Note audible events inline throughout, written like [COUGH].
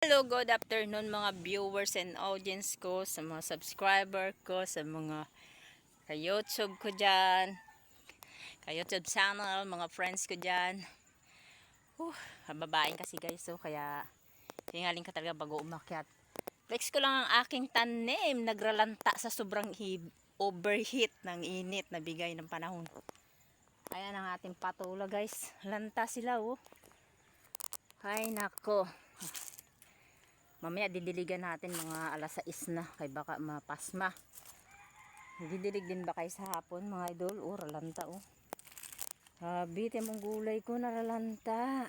Hello, good afternoon mga viewers and audience ko, sa mga subscriber ko, sa mga ka-YouTube ko dyan, ka-YouTube channel, mga friends ko dyan. Uh, babaeng kasi guys, so kaya tingaling ka talaga bago umakyat. Flex ko lang ang aking tanim, nagralanta sa sobrang overheat ng init na bigay ng panahon. Ayan ang ating patula guys, lanta sila oh. Ay nako, Mamaya didiligan natin mga alas 6 na kay baka mapasma. Didilig din ba kayo sa hapon mga idol? Oh, ralanta oh. Habit mong gulay ko naralanta.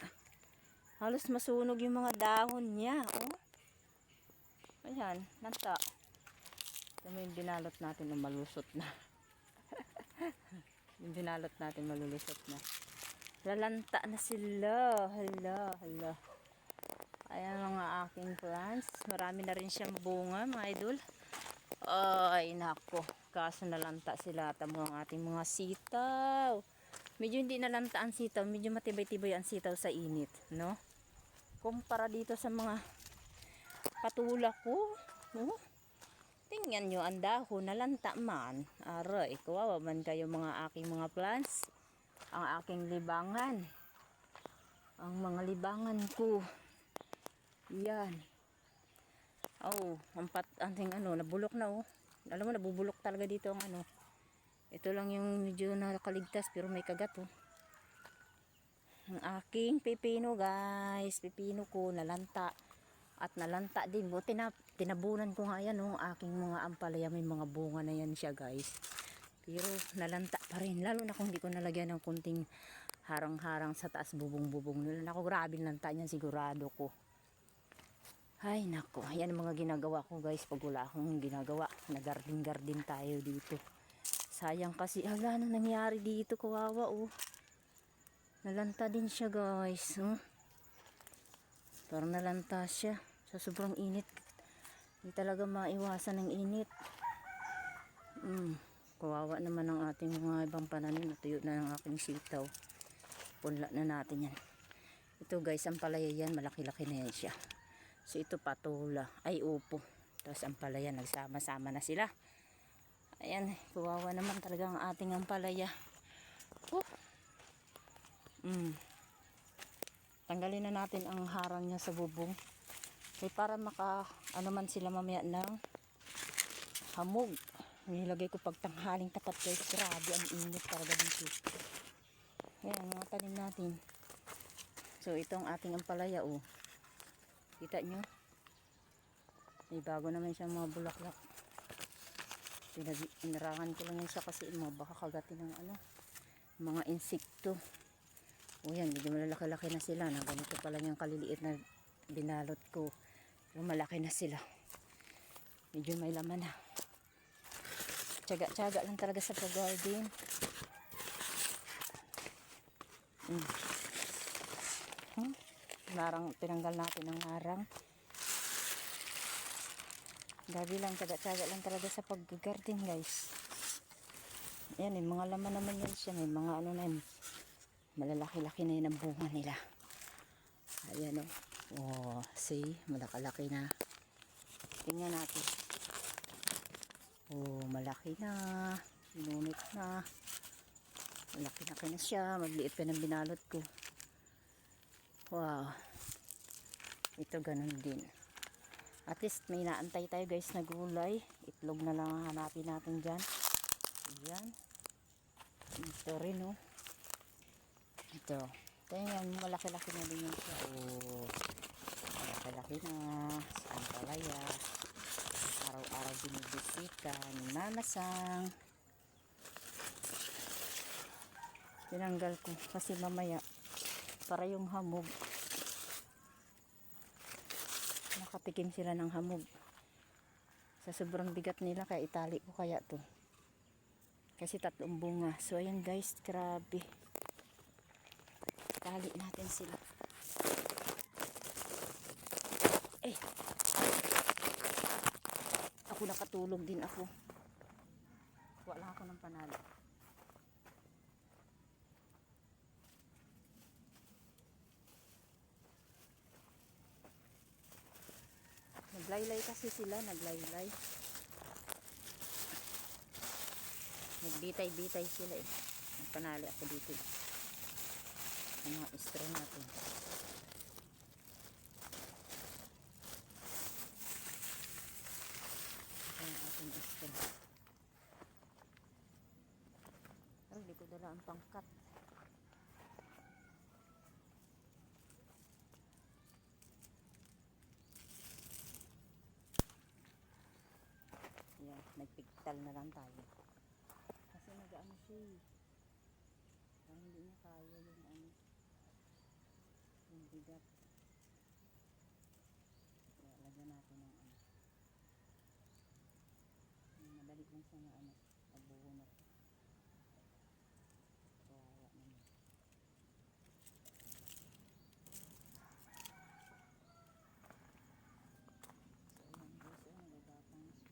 Halos masunog yung mga dahon niya oh. Ayan, lanta. Ito yung binalot natin na malusot na. [LAUGHS] yung binalot natin malulusot na. Lalanta na sila. Hala, hala. Plants. Marami na rin siyang bunga, mga idol. Ay, nako. Kaso nalanta sila. Tamo ang ating mga sitaw. Medyo hindi nalanta ang sitaw. Medyo matibay-tibay ang sitaw sa init, no? Kumpara dito sa mga patula ko. No? Tingnan nyo ang dahon. Nalanta man. Aray, kawawa man kayo mga aking mga plants. Ang aking libangan. Ang mga libangan ko. Yan. Oh, ang pat, anting ano, nabulok na oh. Alam mo, nabubulok talaga dito ang ano. Ito lang yung medyo nakaligtas pero may kagat oh. Ang aking pipino guys. Pipino ko nalanta. At nalanta din. Buti na, tinabunan ko nga yan oh. Aking mga ampalaya. May mga bunga na yan siya guys. Pero nalanta pa rin. Lalo na kung hindi ko nalagyan ng kunting harang-harang sa taas bubong-bubong nila. Naku, grabe lanta niyan sigurado ko. Ay nako, yan ang mga ginagawa ko guys pag wala akong ginagawa. Nagardin-gardin tayo dito. Sayang kasi, ala na nangyari dito, kawawa oh. Nalanta din siya guys. Oh. Parang nalanta siya. Sa sobrang init. Hindi talaga maiwasan ng init. Mm, kawawa naman ang ating mga ibang pananim. Natuyo na ng aking sitaw. Punla na natin yan. Ito guys, ang palaya yan. Malaki-laki na yan siya. So ito patula. Ay upo. Tapos ang palaya nagsama-sama na sila. Ayan, kawawa naman talaga ang ating ampalaya. Oh. Mm. Tanggalin na natin ang harang niya sa bubong. Eh, para maka, ano man sila mamaya ng hamog. Nilagay ko pagtanghaling tapat guys. Grabe ang init talaga dito. Ayan, mga natin. So, ito ang ating ampalaya, oh. Kita nyo? May bago naman siyang mga bulaklak. Pinag- Inarangan ko lang yan siya kasi mga baka kagatin ng ano, mga insekto. O yan, medyo malalaki-laki na sila. Na ganito pa lang yung kaliliit na binalot ko. Pero malaki na sila. Medyo may laman na. Tsaga-tsaga lang talaga sa pag-garden. Hmm. Hmm? Narang, tinanggal natin ang harang. Gabi lang, tsaga-tsaga lang talaga sa pag-garden guys. Ayan, may mga laman naman yan siya. May mga ano na yun. Malalaki-laki na yun ang bunga nila. Ayan o. Oh. oh, see? Malakalaki na. Tingnan natin. Oh, malaki na. Inunit na. Malaki-laki na siya. Magliit pa ng binalot ko. Wow. Ito ganun din. At least may naantay tayo guys na gulay. Itlog na lang ang hanapin natin dyan. Ayan. Ito rin oh. Ito. Tingnan, malaki-laki na din yun siya. Oh. Malaki-laki na. Saan palaya. Araw-araw binibisita. Nanasang. Tinanggal ko. Kasi mamaya para yung hamog. Nakatikim sila ng hamog. Sa sobrang bigat nila kaya itali ko kaya to. Kasi tatlong bunga. So ayan guys grabe. Tali natin sila. Eh! Ako nakatulog din ako. Wala ako ng panalo Laylay kasi sila, naglaylay. Nagbitay-bitay sila eh. Nagpanali ako dito. eh. Ang mga straw natin. Ito yung ating straw. Pero hindi ko dala ang pangkat. Yan, nagpigtal na lang tayo. Kasi nag-ano siya eh. Parang hindi niya kaya yung ano. Yung bigat. Kaya lagyan natin ng ano. Madali lang siya na ano. Nabuo na to. Kawawa naman. So, ayan guys, oh, nagagapang siya.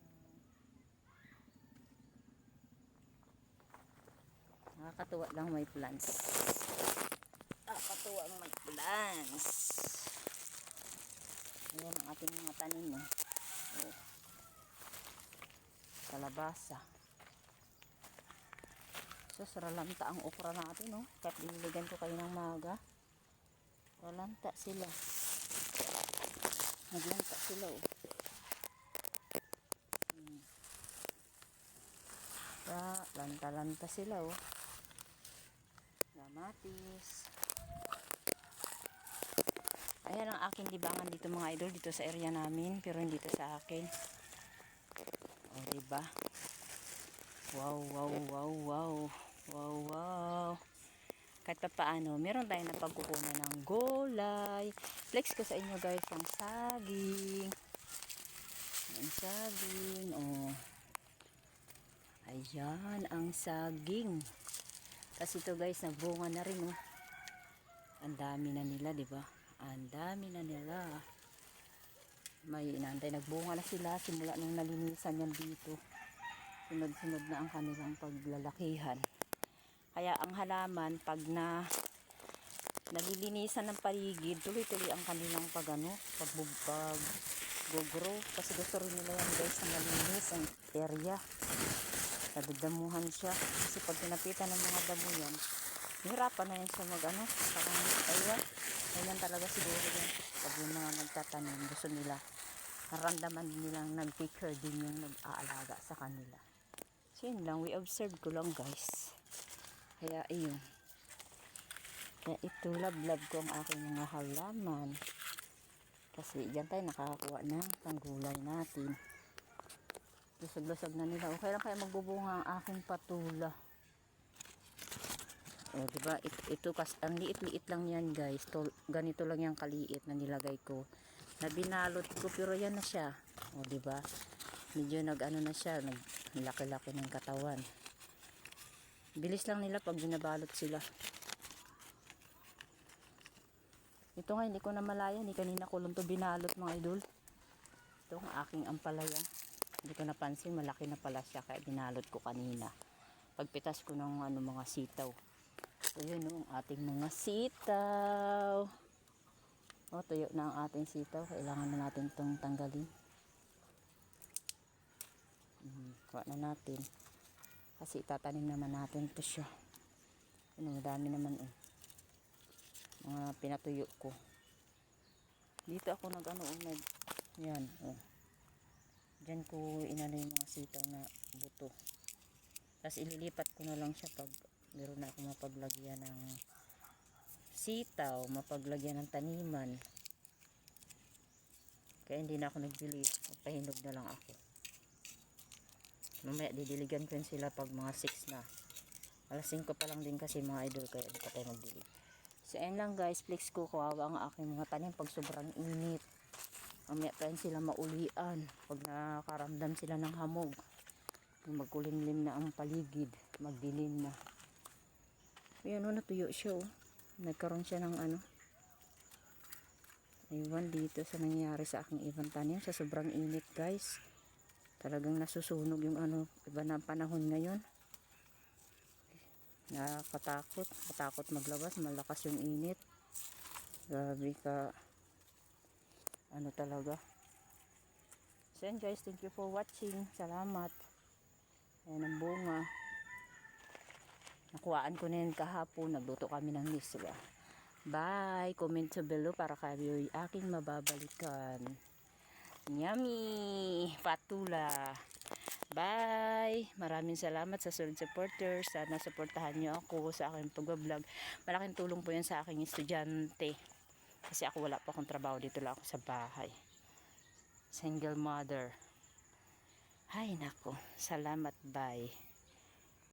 Nakakatuwa lang may plants. Nakakatuwa may plants. Ayan ang ating mga tanim. Oh. Oh. Kalabasa. So, saralanta ang okra natin. Oh. Kahit diniligan ko kayo ng maga. Saralanta sila. Naglanta sila. Oh. Hmm. Kaya, lanta-lanta sila. Oh. Kamatis. Ayan ang aking libangan dito mga idol dito sa area namin pero hindi to sa akin. Oh, diba? Wow, wow, wow, wow. Wow, wow. Kahit pa paano, meron tayong napagkukunan ng gulay. Flex ko sa inyo guys ang saging. Ang saging. Oh. Ayan ang saging. Kasi ito guys, nagbunga na rin oh. Ang dami na nila, di ba? Ang dami na nila. May inantay, nagbunga na sila simula nung nalinisan yan dito. Sunod-sunod na ang kanilang paglalakihan. Kaya ang halaman, pag na nalilinisan ng paligid, tuloy-tuloy ang kanilang pagano, pagbubag, grow Kasi gusto rin nila yan guys, na malinis ang area nagdamuhan siya. Kasi pag pinapitan ng mga damo yan hirapan na yan siya mag ano parang ayun ayun talaga siguro yun pag yung mga nagtatanim gusto nila naramdaman nilang nag-take care din yung nag-aalaga sa kanila. So yun lang. We observe ko lang guys. Kaya ayun. Kaya ito love ko ang aking mga halaman. Kasi dyan tayo nakakakuha ng panggulay natin Lusog-lusog na nila. Okay lang kaya magbubunga ang aking patula. O, diba? Ito, ito kas, ang liit-liit lang yan, guys. To, ganito lang yung kaliit na nilagay ko. Na binalot ko, pero yan na siya. O, diba? Medyo nag-ano na siya, nag laki-laki ng katawan. Bilis lang nila pag binabalot sila. Ito nga, hindi ko na malaya. Ni kanina ko lang to binalot, mga idol. Ito ang aking ampalaya. Hindi ko napansin, malaki na pala siya kaya binalot ko kanina. Pagpitas ko ng ano, mga sitaw. So yun ang ating mga sitaw. O, tuyo na ang ating sitaw. Kailangan na natin itong tanggalin. Mhm, kuha na natin. Kasi itatanim naman natin ito siya. Ano, madami naman eh. Mga pinatuyo ko. Dito ako nag ano, oh, nag, yan, oh. Diyan ko inano yung mga sitaw na buto. Tapos ililipat ko na lang siya pag meron na ako mapaglagyan ng sitaw, mapaglagyan ng taniman. Kaya hindi na ako nagbili. Pahinog na lang ako. Mamaya didiligan ko sila pag mga 6 na. Alas 5 pa lang din kasi mga idol kaya di pa tayo magdilig. So ayun lang guys, flex ko kawawa ang aking mga tanim pag sobrang init mamaya pa rin sila maulian. Pag nakaramdam sila ng hamog. Magkulimlim na ang paligid magdilim na. Ayan o natuyo siya o nagkaroon siya ng ano aywan dito sa nangyari sa aking ibang tanim sa sobrang init guys. Talagang nasusunog yung ano iba na panahon ngayon. Nakakatakot. Katakot maglabas. Malakas yung init. Grabe ka ano talaga So yan guys, thank you for watching. Salamat. Ayan ang bunga. Nakuhaan ko na yun kahapon. Nagluto kami ng niswa. Bye! Comment sa below para kayo yung aking mababalikan. Yummy! Patula! Bye! Maraming salamat sa solid supporters. Sana supportahan nyo ako sa aking pag-vlog. Malaking tulong po yan sa aking estudyante. Kasi ako wala pa akong trabaho. Dito lang ako sa bahay. Single mother. Ay nako. Salamat. Bye.